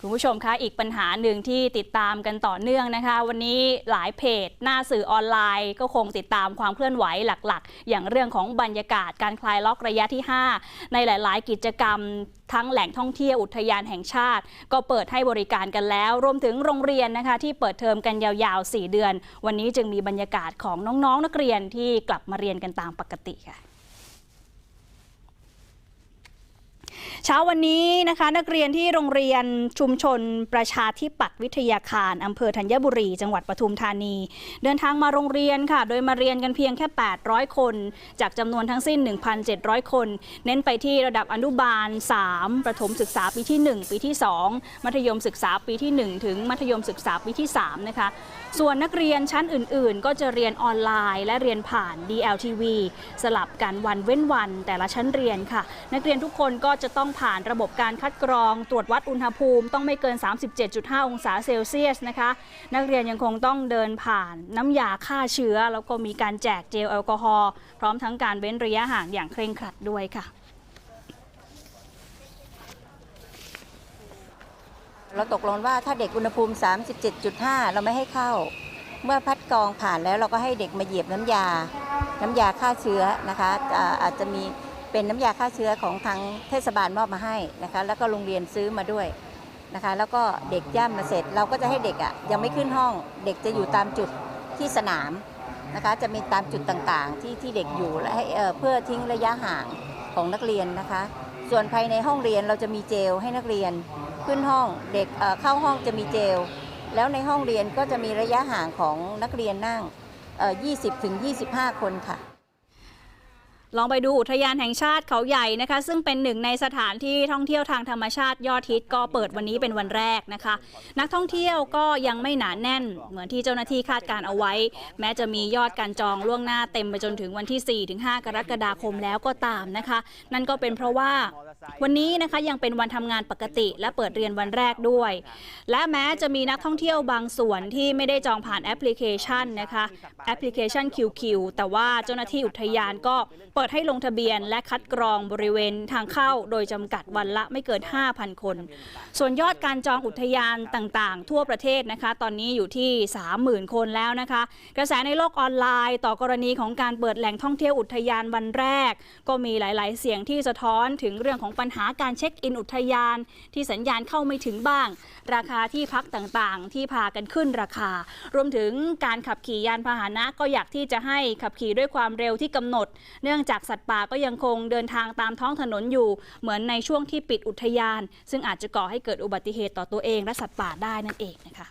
คุณผู้ชมคะอีกปัญหาหนึ่งที่ติดตามกันต่อเนื่องนะคะ วันนี้หลายเพจ หน้าสื่อออนไลน์ ก็คงติดตามความเคลื่อนไหวหลักๆ อย่างเรื่องของบรรยากาศการคลายล็อกระยะที่ 5 ในหลายๆ กิจกรรมทั้งแหล่งท่องเที่ยวอุทยานแห่งชาติ ก็เปิดให้บริการกันแล้ว รวมถึงโรงเรียนนะคะ ที่เปิดเทอมกันยาวๆ 4 เดือน วันนี้จึงมีบรรยากาศของน้องๆนักเรียนที่กลับมาเรียนกันตามปกติค่ะ เช้าวันนี้นะคะ นักเรียนที่โรงเรียนชุมชนประชาธิปัตย์วิทยาคารอำเภอธัญบุรี จังหวัดปทุมธานี เดินทางมาโรงเรียนค่ะ โดยมาเรียนกันเพียงแค่ 800 คน จากจำนวนทั้งสิ้น 1,700 คน เน้นไปที่ระดับอนุบาล 3 ประถมศึกษาปีที่ 1 ปีที่ 2 มัธยมศึกษาปีที่ 1 ถึงมัธยมศึกษาปีที่ 3 นะคะ ส่วนนักเรียนชั้นอื่น ๆ ก็จะเรียนออนไลน์ และเรียนผ่าน DLTV สลับกันวันเว้นวันแต่ละชั้นเรียนค่ะ นักเรียนทุกคนก็จะจะต้องผ่านระบบการคัดกรอง ตรวจวัดอุณหภูมิต้องไม่เกิน 37.5 องศาเซลเซียสนะคะ นักเรียนยังคงต้องเดินผ่านน้ำยาฆ่าเชื้อ แล้วก็มีการแจกเจลแอลกอฮอล์พร้อมทั้งการเว้นระยะห่างอย่างเคร่งครัดด้วยค่ะเราตกลงว่าถ้าเด็กอุณหภูมิ 37.5 เราไม่ให้เข้า เมื่อพัดกรองผ่านแล้วเราก็ให้เด็กมาเหยียบน้ำยา น้ำยาฆ่าเชื้อนะคะอาจจะมี เป็นน้ำยาฆ่าเชื้อของทางเทศบาลมอบมาให้นะคะแล้วก็โรงเรียนซื้อมาด้วยนะคะ แล้วก็เด็กย่ำมาเสร็จ เราก็จะให้เด็กอะยังไม่ขึ้นห้อง เด็กจะอยู่ตามจุดที่สนามนะคะ จะมีตามจุดต่างๆ ที่ที่เด็กอยู่และให้เเพื่อทิ้งระยะห่างของนักเรียนนะคะ ส่วนภายในห้องเรียนเราจะมีเจลให้นักเรียนขึ้นห้องเด็กเเข้าห้องจะมีเจล แล้วในห้องเรียนก็จะมีระยะห่างของนักเรียนนั่ง 20-25 คนค่ะ ลองไปดูอุทยานแห่งชาติเขาใหญ่นะคะ ซึ่งเป็นหนึ่งในสถานที่ท่องเที่ยวทางธรรมชาติยอดฮิตก็เปิดวันนี้เป็นวันแรกนะคะ นักท่องเที่ยวก็ยังไม่หนาแน่น เหมือนที่เจ้าหน้าที่คาดการเอาไว้ แม้จะมียอดการจองล่วงหน้าเต็มไปจนถึงวันที่ 4-5 กรกฎาคมแล้วก็ตามนะคะ นั่นก็เป็นเพราะว่า วันนี้นะคะยังเป็นวันทำงานปกติและเปิดเรียนวันแรกด้วย และแม้จะมีนักท่องเที่ยวบางส่วนที่ไม่ได้จองผ่านแอปพลิเคชันนะคะแอปพลิเคชัน QQ แต่ว่าเจ้าหน้าที่อุทยานก็เปิดให้ลงทะเบียนและคัดกรองบริเวณทางเข้า โดยจำกัดวันละไม่เกิน 5,000 คน ส่วนยอดการจองอุทยานต่างๆ ทั่วประเทศนะคะ ตอนนี้อยู่ที่ 30,000 คนแล้วนะคะ กระแสในโลกออนไลน์ ต่อกรณีของการเปิดแหล่งท่องเที่ยวอุทยานวันแรก ก็มีหลาย ๆ เสียงที่สะท้อนถึงเรื่องของปัญหาการเช็คอินอุทยาน ที่สัญญาณเข้าไม่ถึงบ้าง ราคาที่พักต่างๆ ที่พากันขึ้นราคา รวมถึงการขับขี่ยานพาหนะก็อยากที่จะให้ขับขี่ด้วยความเร็วที่กำหนด เนื่องจากสัตว์ป่าก็ยังคงเดินทางตามท้องถนนอยู่ เหมือนในช่วงที่ปิดอุทยาน ซึ่งอาจจะก่อให้เกิดอุบัติเหตุต่อตัวเองและสัตว์ป่าได้นั่นเองนะคะ